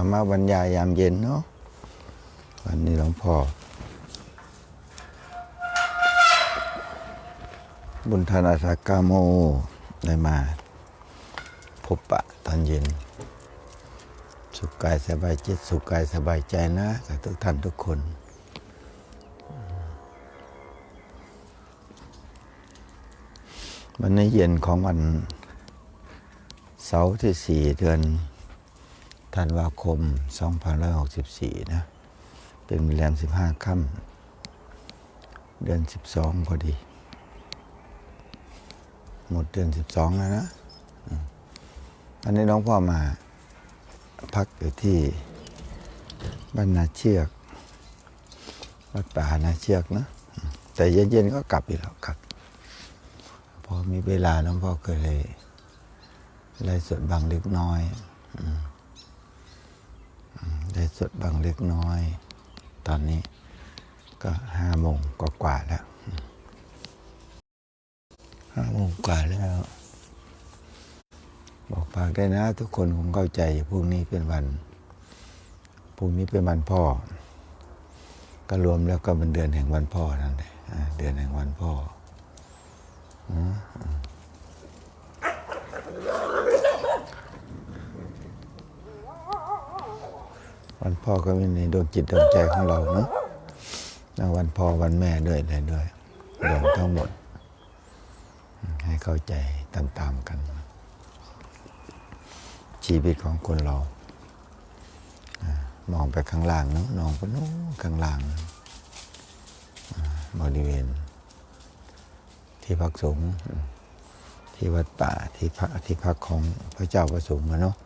รรมบรรยายยามเย็นเนาะวันนี้หลวงพ่อ บุญธนาสากาโมได้มา พบปะตอนเย็น สุขกายสบายจิตสุขกายสบายใจนะกับทุกท่านทุกคนวันนี้เย็นของวันเสาร์ที่สี่เดือน ธันวาคม 2564 นะ เป็นแรม 15 ค่ำ เดือน 12 พอดี หมดเดือน 12 แล้วนะ อันนี้น้องพ่อมาพักอยู่ที่บ้านนาเชือก วัดป่านาเชือกนะ แต่เย็นๆก็กลับอีกแล้วกลับ พอมีเวลาน้องพ่อก็เลยไล่สดบางเล็กน้อย อืมอืม ได้สดบางเล็กน้อย ตอนนี้ก็ห้าโมงกว่าๆแล้วห้าโมงกว่าแล้ว บอกฝากได้นะ ทุกคนคงเข้าใจพรุ่งนี้เป็นวันพรุ่งนี้เป็นวันพ่อ ก็รวมแล้วก็เป็นเดือนแห่งวันพ่อนั่นแหละเดือนแห่งวันพ่อ วันพ่อก็มีในดวงจิตดวงใจของเราเนาะวันพ่อวันแม่ด้วยอะไรด้วยรวมทั้งหมด ให้เข้าใจตามๆกัน ชีวิตของคนเรามองไปข้างล่างเนาะมองไปนู้นข้างล่างบริเวณ ที่พักสงฆ์ที่วัดป่าที่พักที่พักของพระเจ้าประสงค์อะเนาะ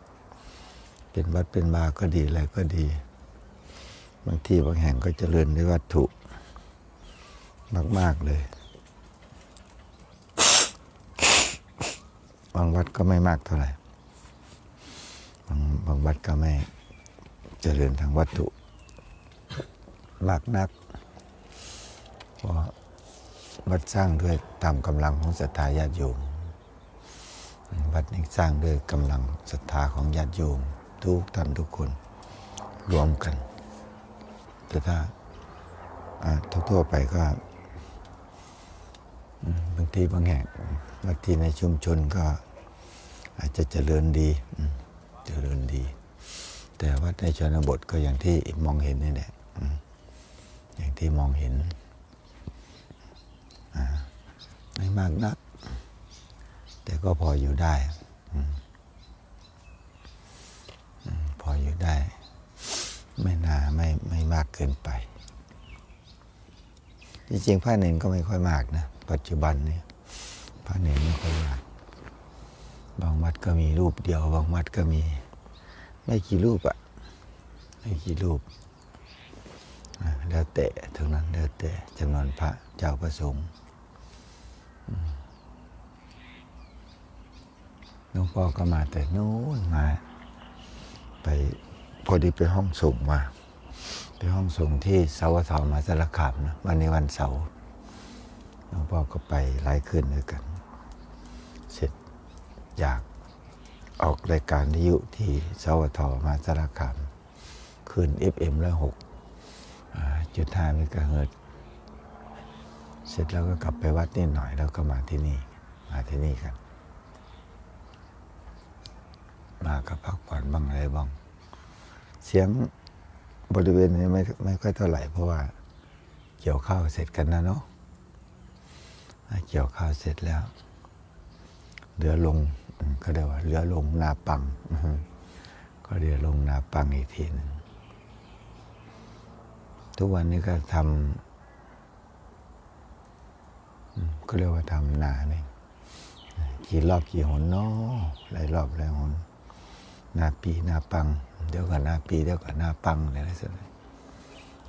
เป็นวัดเป็นบาก็ดีอะไรก็ดี บางที่บางแห่งก็เจริญด้วยวัตถุ มาก ๆ เลย บางวัดก็ไม่มากเท่าไหร่ บางบางวัดก็ไม่เจริญทางวัตถุ มากนักเพราะวัดสร้างด้วยตามกำลังของศรัทธาญาติโยมวัดนี้สร้างด้วยกำลังศรัทธาของญาติโยม ทุกท่านทุกคนรวมกัน แต่ถ้าทั่วๆไปก็บางทีบางแห่งบางทีในชุมชนก็อาจจะเจริญดีเจริญดี แต่ว่าในชนบทก็อย่างที่มองเห็นนี่แหละอย่างที่มองเห็นไม่มากนัก แต่ก็พออยู่ได้อืมอืมพ อยู่ได้ ไม่นาไม่ไม่มากเกินไป จริงๆผ้าเนนก็ไม่ค่อยมากนะ ปัจจุบันนี้ผ้าเนนไม่ค่อยมาก บางวัดก็มีรูปเดียว บางวัดก็มี ไม่กี่รูปอะไม่กี่รูปแล้วแต่ทั้งนั้นแล้วแต่จำนวนพระเจ้าประสงค์หลวงพ่อก็มาแต่นู้นมา ไปพอดีไปห้องส่งมา ไปห้องส่งที่สาวทมาสารคามนะวันนี้วันเสาร์หลวงพ่อก็ไปหลายคืนด้วยกัน เสร็จอยากออกรายการวิทยุที่สาวทมาสารคามคืน FM ละหกอ่าจุดห้าเมกะเฮิรตเสร็จแล้วก็กลับไปวัดนิดหน่อยแล้วก็มาที่นี่ มาที่นี่กัน มาก็พักผ่อนบ้างอะไรบ้าง เสียงบริเวณนี้ไม่ไม่ค่อยเท่าไหร่เพราะว่า เกี่ยวข้าวเสร็จกันนะเนาะเกี่ยวข้าวเสร็จแล้วเรือลงก็เรียกว่าเรือลงนาปังก็เรือลงนาปังอีกทีหนึ่งทุกวันนี้ก็ทำก็เรียกว่าทำนาเนี่ยกี่รอบกี่หนเนาะหลายรอบหลายหน นาปีนาปัง เดี๋ยวกับนาปีเดี๋ยวกับนาปังอะไรสักอย่าง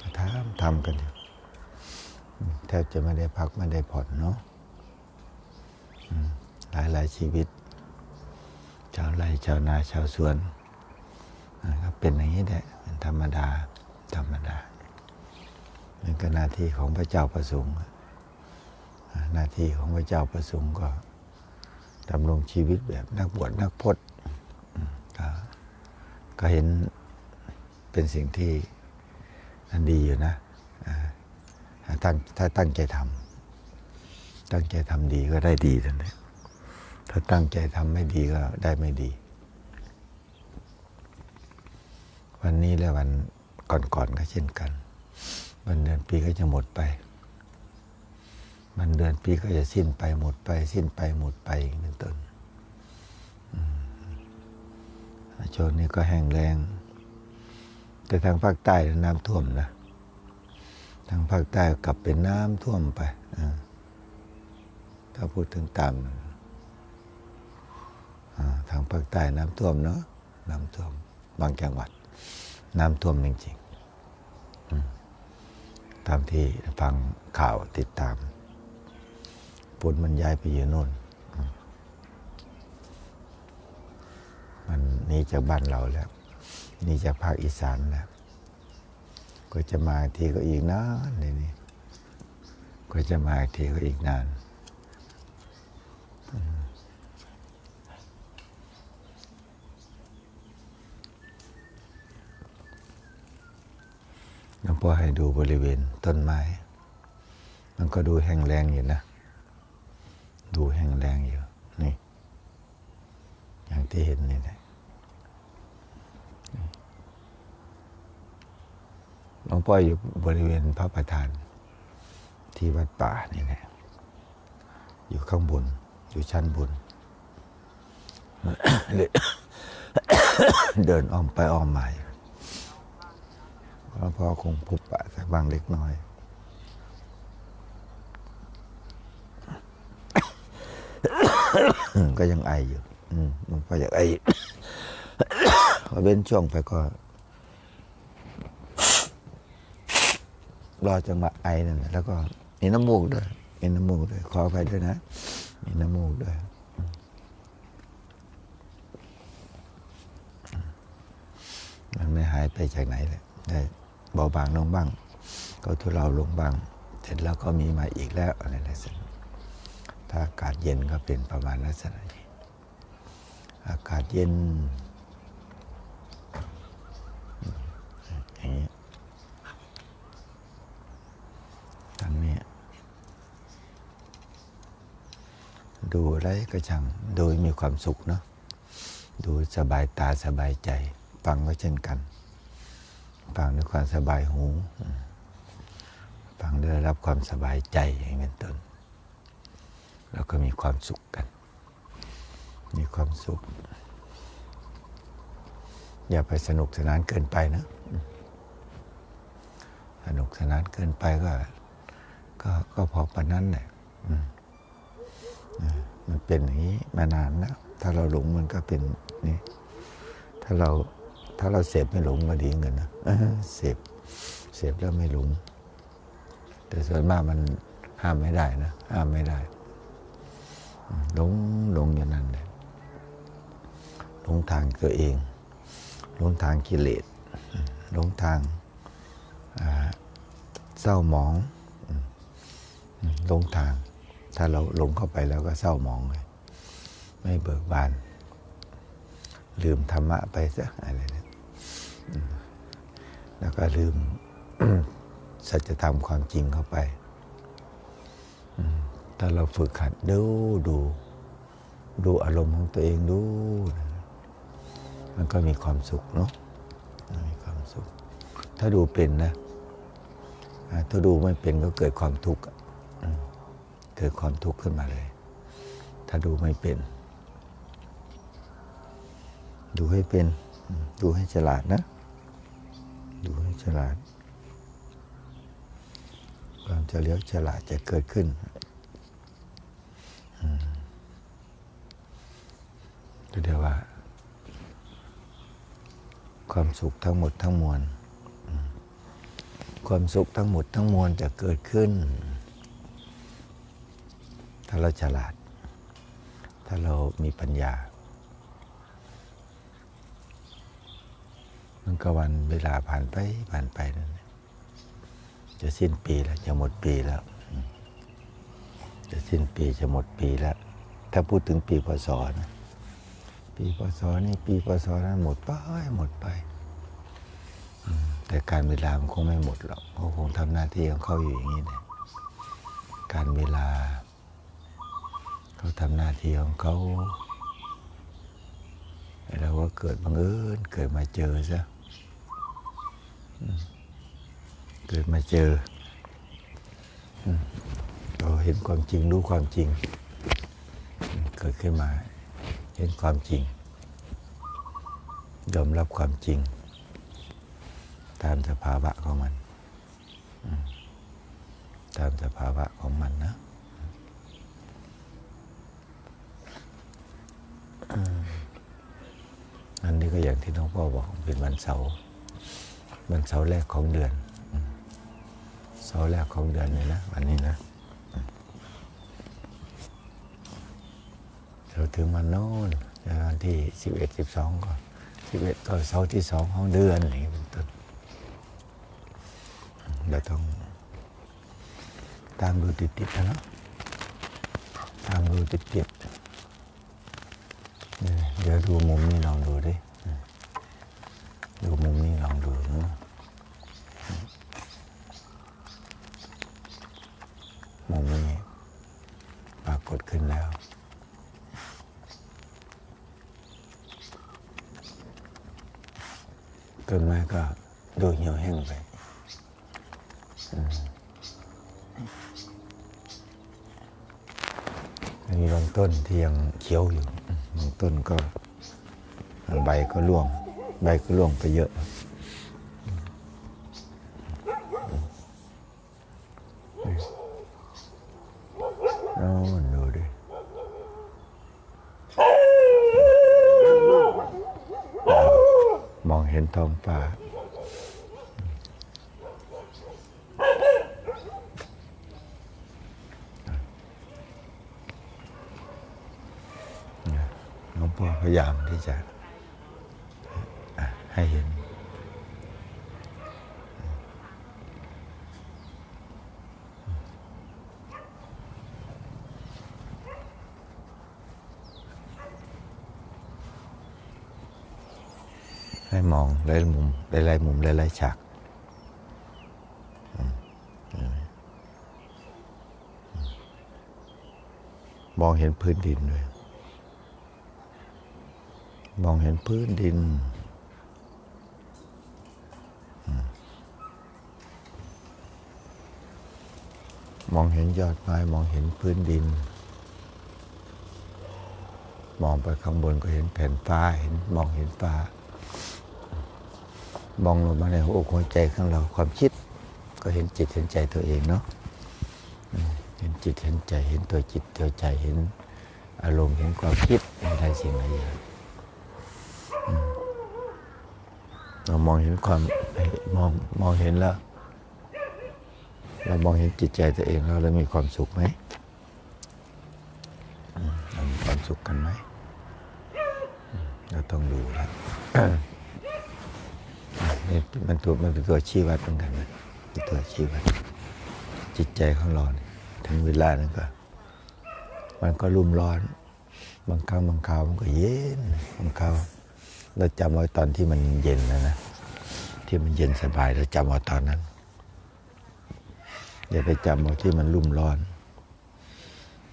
ก็ทำทำกันอยู่แทบจะไม่ได้พักไม่ได้ผ่อนเนาะหลายหลายชีวิต ชาวไร่ชาวนาชาวสวนก็เป็นอย่างนี้แหละเป็นธรรมดา ธรรมดามันก็หน้าที่ของพระเจ้าประสงค์หน้าที่ของพระเจ้าประสงค์ก็ดำรงชีวิตแบบนักบวชนักพจน์ ก็เห็นเป็นสิ่งที่อันดีอยู่นะถ้าตั้งถ้าตั้งใจทำตั้งใจทำดีก็ได้ดีทันทีถ้าตั้งใจทำไม่ดีก็ได้ไม่ดี วันนี้และวันก่อนๆก็เช่นกัน วันเดือนปีก็จะหมดไปวันเดือนปีก็จะสิ้นไปหมดไป สิ้นไปหมดไปอย่างเป็นต้น ช่วงนี้ก็แห้งแล้งแต่ทางภาคใต้น้ำท่วมนะ ทางภาคใต้กลับเป็นน้ำท่วมไปถ้าพูดถึงตามอ่าทางภาคใต้น้ำท่วมเนาะน้ำท่วมบางจังหวัด น้ำท่วมจริงๆตามที่ฟังข่าวติดตามฝนมันย้ายไปอยู่โน่นอืม มันหนีจากบ้านเราแล้วหนีจากภาคอีสานแล้วก็จะมาทีก็อีกนานเลยนี่ก็จะมาทีก็อีกนานหลวงพ่อให้ดูบริเวณต้นไม้ มันก็ดูแห้งแรงอยู่นะ ดูแห้งแรงอยู่ นี่ อย่างที่เห็นนี่แหละ หลวง พ่ออยู่บริเวณพระประธาน ที่วัดป่านี่แหละอยู่ข้างบน อยู่ชั้นบน เดินอ้อมไปอ้อมมาหลวงพ่อคงพบปะสักบางเล็กน้อยก็ยังไออยู่ อืมหลวงพ่ออยากไอพอเว้นช่วงไปก็ รอจังหวะไอนั่นแหละแล้วก็มีน้ำมูกด้วยมีน้ำมูกด้วยขอไปด้วยนะ มีน้ำมูกด้วยมันไม่หายไปจากไหนเลยได้เบาบางลงบ้าง ก็ทุเลาลงบ้าง เสร็จแล้วก็มีมาอีกแล้วอะไรลักษณะถ้าอากาศเย็นก็เป็นประมาณลักษณะนี้อากาศเย็นอย่างนี้ทางนี้ ดูอะไรก็ช่างดูมีความสุขเนาะดูสบายตาสบายใจ ฟังก็เช่นกันฟังด้วยความสบายหูฟังได้รับความสบายใจอย่างเป็นต้นแล้วก็มีความสุขกัน มีความสุข อย่าไปสนุกสนานเกินไปนะ สนุกสนานเกินไปก็ ก็ก็พอปานนั้นแหละ มันเป็นอย่างนี้มานานแล้วถ้าเราหลงมันก็เป็นนี่ถ้าเราถ้าเราเสพไม่หลงก็ดีเงินนะเสพเสพแล้วไม่หลงแต่ส่วนมากมันห้ามไม่ได้นะห้ามไม่ได้หลงหลงอย่างนั้นเลยหลงทางตัวเองหลงทางกิเลสหลงทางเศร้าหมองหลงทาง ถ้าเราหลงเข้าไปแล้วก็เศร้าหมองเลยไม่เบิกบาน ลืมธรรมะไปซะอะไรเนี่ยแล้วก็ลืมสัจธรรมความจริงเข้าไป ถ้าเราฝึกหัดดูดู ดูอารมณ์ของตัวเองดู มันก็มีความสุขเนาะมีความสุข ถ้าดูเป็นนะ ถ้าดูไม่เป็นก็เกิดความทุกข์ เกิดความทุกข์ขึ้นมาเลย ถ้าดูไม่เป็น ดูให้เป็น ดูให้ฉลาดนะ ดูให้ฉลาด ความเลียวฉลาดจะเกิดขึ้นอืมเรียกว่า ความสุขทั้งหมดทั้งมวล ความสุขทั้งหมดทั้งมวลจะเกิดขึ้น ถ้าเราฉลาด ถ้าเรามีปัญญา มันก็วันเวลาผ่านไปผ่านไปนั่นแหละจะสิ้นปีแล้วจะหมดปีแล้ว จะสิ้นปีจะหมดปีแล้ว ถ้าพูดถึงปีพศนะปีพศนี่ปีพศนั้นหมดไปหมดไปแต่การเวลามันคงไม่หมดหรอกเขาคงทำหน้าที่ของเขาอยู่อย่างนี้เนี่ยการเวลา เขาทำหน้าที่ของเขาเราก็เกิดบังเอิญเกิดมาเจอซะเกิดมาเจอเราเห็นความจริงรู้ความจริง เกิดขึ้นมาเห็นความจริง ยอมรับความจริง ตามสภาวะของมัน ตามสภาวะของมันนะ อันนี้ก็อย่างที่น้องพ่อบอกเป็นวันเสาร์วันเสาร์แรกของเดือนเสาร์แรกของเดือนเลยนะวันนี้นะเราถึงวันโน้นวันที่สิบเอ็ดสิบสองก่อนสิบเอ็ดก็เสาร์ที่สองของเดือนอย่างนี้เป็นต้นเราต้องตามดูติดๆนะเนาะตามดูติดๆ เดี๋ยวดูมุมนี้ลองดูดิ ดูมุมนี้ลองดูนะมุมนี้ปรากฏขึ้นแล้ว ต้นไม้ก็ดูเหี่ยวแห้งไปมีบางต้นที่ยังเขียวอยู่ ต้นก็ใบก็ร่วง ใบก็ร่วงไปเยอะ เอ้ดูดิมองเห็นท้องฟ้า หลวงพ่อพยายาม ที่จะให้เห็น ให้มองหลายมุมหลายๆมุมหลายๆฉากมองเห็นพื้นดินด้วย มองเห็นพื้นดิน มองเห็นยอดไม้มองเห็นพื้นดิน มองไปข้างบนก็เห็นแผ่นฟ้าเห็นมองเห็นฟ้ามองลงมาในหัวอกหัวใจของเราความคิด ก็เห็นจิตเห็นใจตัวเองเนาะเห็นจิตเห็นใจเห็นตัวจิตตัวใจเห็นอารมณ์เห็นความคิดเห็นอะไรสิ่งหลายอย่าง เรามองเห็นความมองมองเห็นแล้ว เรามองเห็นจิตใจตัวเองแล้วเรามีความสุขไหมมเรามีความสุขกันไหมเราต้องดูแล้วนี่มันตัวมันเป็นตัวชี้วัดเหมือนกันนะเป็นตัวชี้วัด จิตใจของเราถึงเวลานั้นก็ มันก็รุ่มร้อน บางครั้งบางคราวมันก็เย็นบางคราว เราจำไว้ตอนที่มันเย็นนะนะ ที่มันเย็นสบายเราจำไว้ตอนนั้นอย่าไปจำเอาที่มันรุ่มร้อน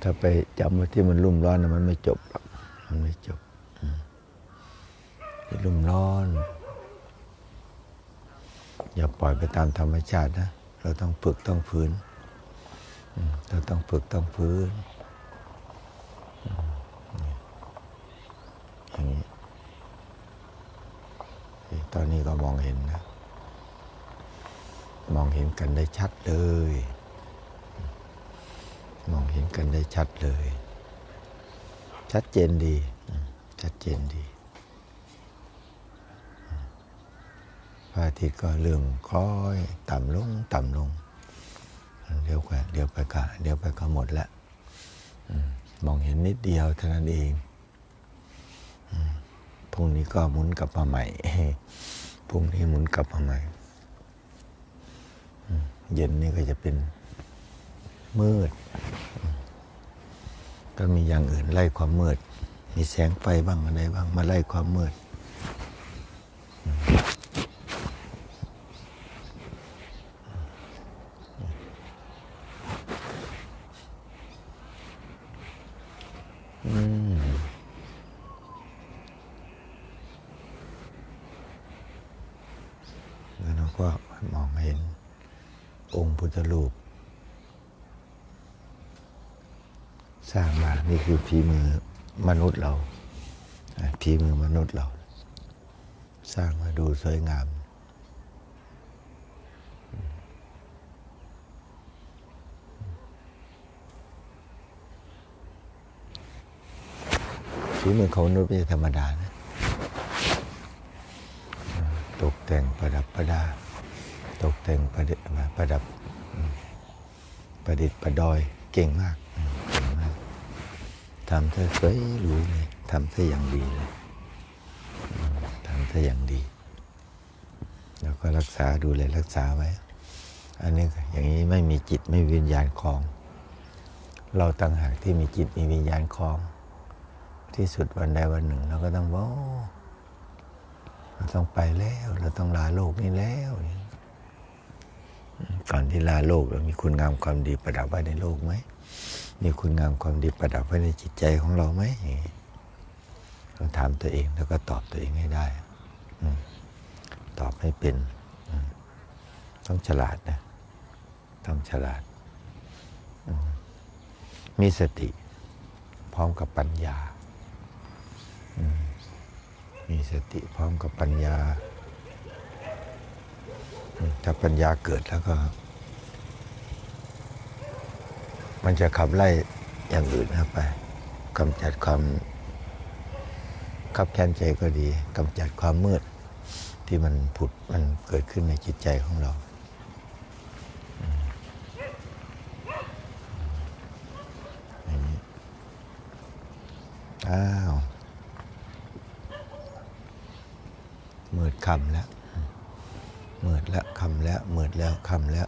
ถ้าไปจำไว่าที่มันรุ่มร้อนนะมันไม่จบหรอกมันไม่จบที่รุ่มร้อน อย่าปล่อยไปตามธรรมชาตินะ เราต้องฝึกต้องฟื้น เราต้องฝึกต้องฟื้นอืมอย่างนี้ ตอนนี้ก็มองเห็นนะ มองเห็นกันได้ชัดเลย มองเห็นกันได้ชัดเลย ชัดเจนดี ชัดเจนดีพระอาทิตย์ก็เรื่องคล้อยต่ำลงต่ำลงเดี๋ยวไปเดี๋ยวไปก็เดี๋ยวไปก็หมดแล้วมองเห็นนิดเดียวเท่านั้นเอง พรุ่งนี้ก็หมุนกลับมาใหม่พรุ่งนี้หมุนกลับมาใหม่เย็นนี้ก็จะเป็นมืด ก็มีอย่างอื่นไล่ความมืด มีแสงไฟบ้างอะไรบ้างมาไล่ความมืดอืม ก็มองเห็นองค์พุทธรูป สร้างมา นี่คือฝีมือมนุษย์เราฝีมือมนุษย์เรา สร้างมาดูสวยงาม ฝีมือของมนุษย์ไม่ธรรมดานะ ตกแต่งประดับประดา ตกแต่งประดิษฐ์ประดับประดิษฐ์ประดอยเก่งมากเก่งมากทำเธอสวยหรูเลยทำเธออย่างดีเลยทำเธออย่างดี แล้วก็รักษาดูแลรักษาไว้ อันนี้อย่างนี้ไม่มีจิตไม่มีวิญญาณคลอง เราต่างหากที่มีจิตมีวิญญาณคลอง ที่สุดวันใดวันหนึ่ง เราก็ต้องบอกเราต้องไปแล้ว เราต้องลาโลกนี้แล้ว ก่อนที่ลาโลกเรามีคุณงามความดีประดับไว้ในโลกไหมมีคุณงามความดีประดับไว้ในจิตใจของเราไหมอย่างนี้เราถามตัวเองแล้วก็ตอบตัวเองให้ได้อตอบให้เป็น ต้องฉลาดนะต้องฉลาด มีสติ พร้อมกับปัญญา มีสติพร้อมกับปัญญา ถ้าปัญญาเกิดแล้วก็ มันจะขับไล่อย่างอื่นเข้าไปกำจัดความขับแค้นใจก็ดีกำจัดความมืดที่มันผุดมันเกิดขึ้นในจิตใจของเราอย่างนี้อ้าวมืดคำแล้ว มืดแล้วคำแล้วมืดแล้วคำแล้ว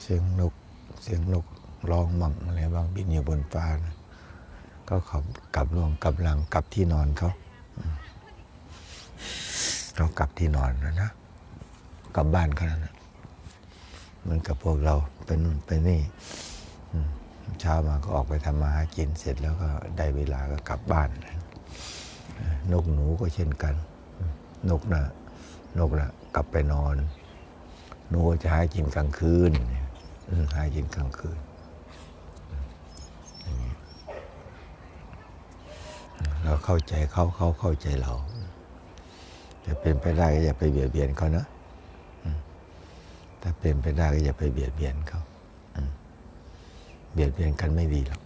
เสียงนกเสียงนกร้องมั่งอะไรบางบินอยู่บนฟ้านะก็เขากลับรวมกำลังกลับที่นอนเขาเขากลับที่นอนแล้วนะกลับบ้านเขาแล้วนะมือนกับพวกเราไปนู่นไปนี่ เช้ามาก็ออกไปทำมาหากินเสร็จแล้วก็ได้เวลาก็กลับบ้าน นกหนูก็เช่นกัน นกนะนกนะกลับไปนอน หนูก็จะหากินกลางคืนหากินกลางคืน เราเข้าใจเขาเขาเข้าใจเราจะเป็นไปได้ก็อย่าไปเบียดเบียนเขานะอืมถ้าเป็นไปได้ก็อย่าไปเบียดเบียนเขา เบียดเบียนกันไม่ดีหรอก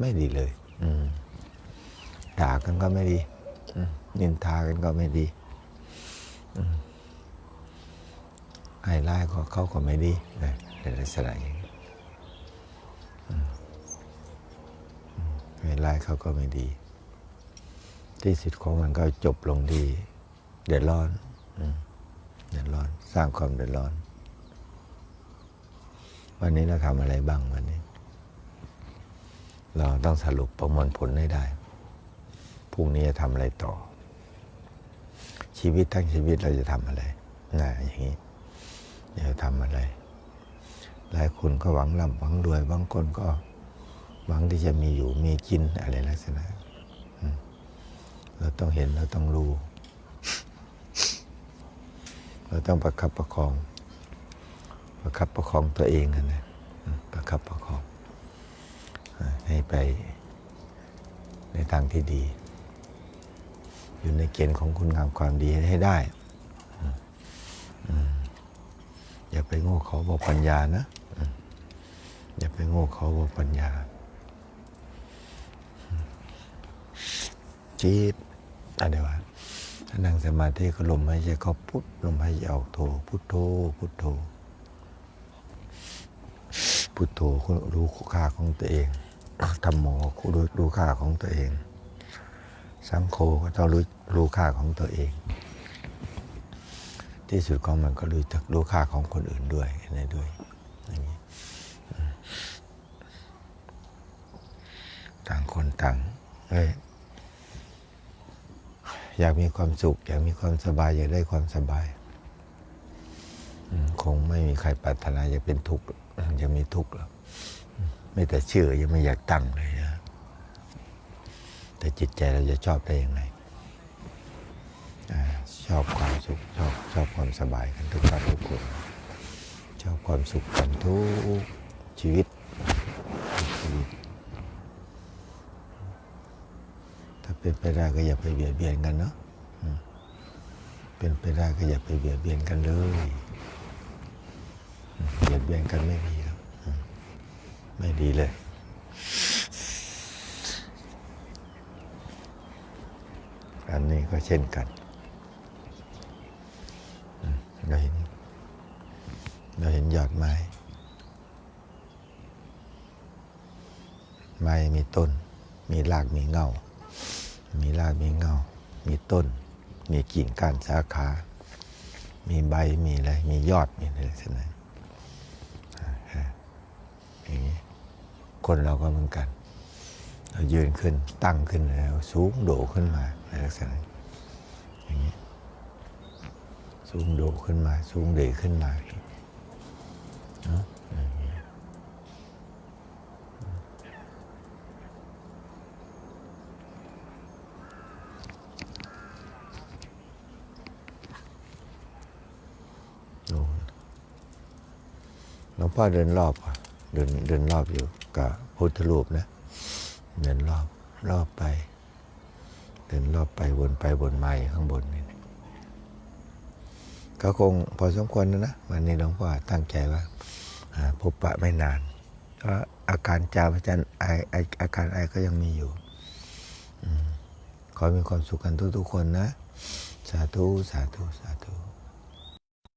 ไม่ดีเลย อืด่ากันก็ไม่ดีนินทากันก็ไม่ดีอืมให้ร้ายก็เขาก็ไม่ดีนะในลักษณะอย่างนี้อืมอืมให้ร้ายเขาก็ไม่ดี ที่สุดของมันก็จบลงที่เดือดร้อนอเดือดร้อน สร้างความเดือดร้อน วันนี้เราทำอะไรบ้างวันนี้ เราต้องสรุปประมวลผลให้ได้พรุ่งนี้จะทำอะไรต่อ ชีวิตทั้งชีวิตเราจะทำอะไรนะอย่างนี้จะทำอะไร หลายคนก็หวังร่ำหวังรวยบางคนก็หวังที่จะมีอยู่มีกินอะไรลักษณะเราต้องเห็นเราต้องรู้ เราต้องประคับประคอง ประคับประคองตัวเองนะนะประคับประคองให้ไปในทางที่ดี อยู่ในเกณฑ์ของคุณงามความดีให้ได้อย่าไปโง่เขาบอกปัญญานะอย่าไปโง่เขาบอกปัญญาจิตอะไรวะถ้านั่งสมาธิก็ลมหายใจเข้าพุทลมหายใจออกโทพุทโธพุทโธ พุทโธรู้ค่าของตัวเองธรรมโมรู้รู้ค่าของตัวเอง สังโฆก็ต้องรู้รู้ค่าของตัวเอง ที่สุดของมันก็รู้จักรู้ค่าของคนอื่นด้วยในด้วยอย่างนี้ต่างคนต่างเอ้ยอยากมีความสุข อยากมีความสบาย อยากได้ความสบาย คงไม่มีใครปรารถนาจะเป็นทุกข์จะมีทุกข์หรอกไม่แต่ชื่อยังไม่อยากตั้งเลยนะแต่จิตใจเราจะชอบได้ยังไงอชอบความสุขชอบชอบความสบายกันทุกท่านทุกคนชอบความสุขกันทุกชีวิตทุกชีวิต ถ้าเป็นไปได้ก็อย่าไปเบียดเบียนกันเนาะเป็นไปได้ก็อย่าไปเบียดเบียนกันเลย อืมเบียดเบียนกันไม่ดีครับไม่ดีเลย อันนี้ก็เช่นกันเราเห็นเราเห็นยอดไม้ ไม้มีต้น มีรากมีเงา มีรากมีเงา มีต้น มีกิ่งก้านสาขา มีใบมีอะไร มียอดมีอะไรสักนั้นอ่าอย่างนี้ คนเราก็เหมือนกันเรายืนขึ้นตั้งขึ้นแล้วสูงโดขึ้นมาในลักษณะนี้อย่างนี้สูงโดขึ้นมา สูงเดชขึ้นมาเนาะอย่างนี้หลวงพ่อเดินรอบอะเดินเดินรอบอยู่ กับพุทธรูปนะเดินรอบรอบไป เดินรอบไปวนไปวนมาอยู่ข้างบนนี่ก็คงพอสมควรนะนะวันนี้หลวงพ่อตั้งใจว่าพบปะไม่นาน ก็อาการจามอาจารย์ไอไออาการไอก็ยังมีอยู่อขอมีความสุขกันทุกๆคนนะ สาธุ สาธุ สาธุ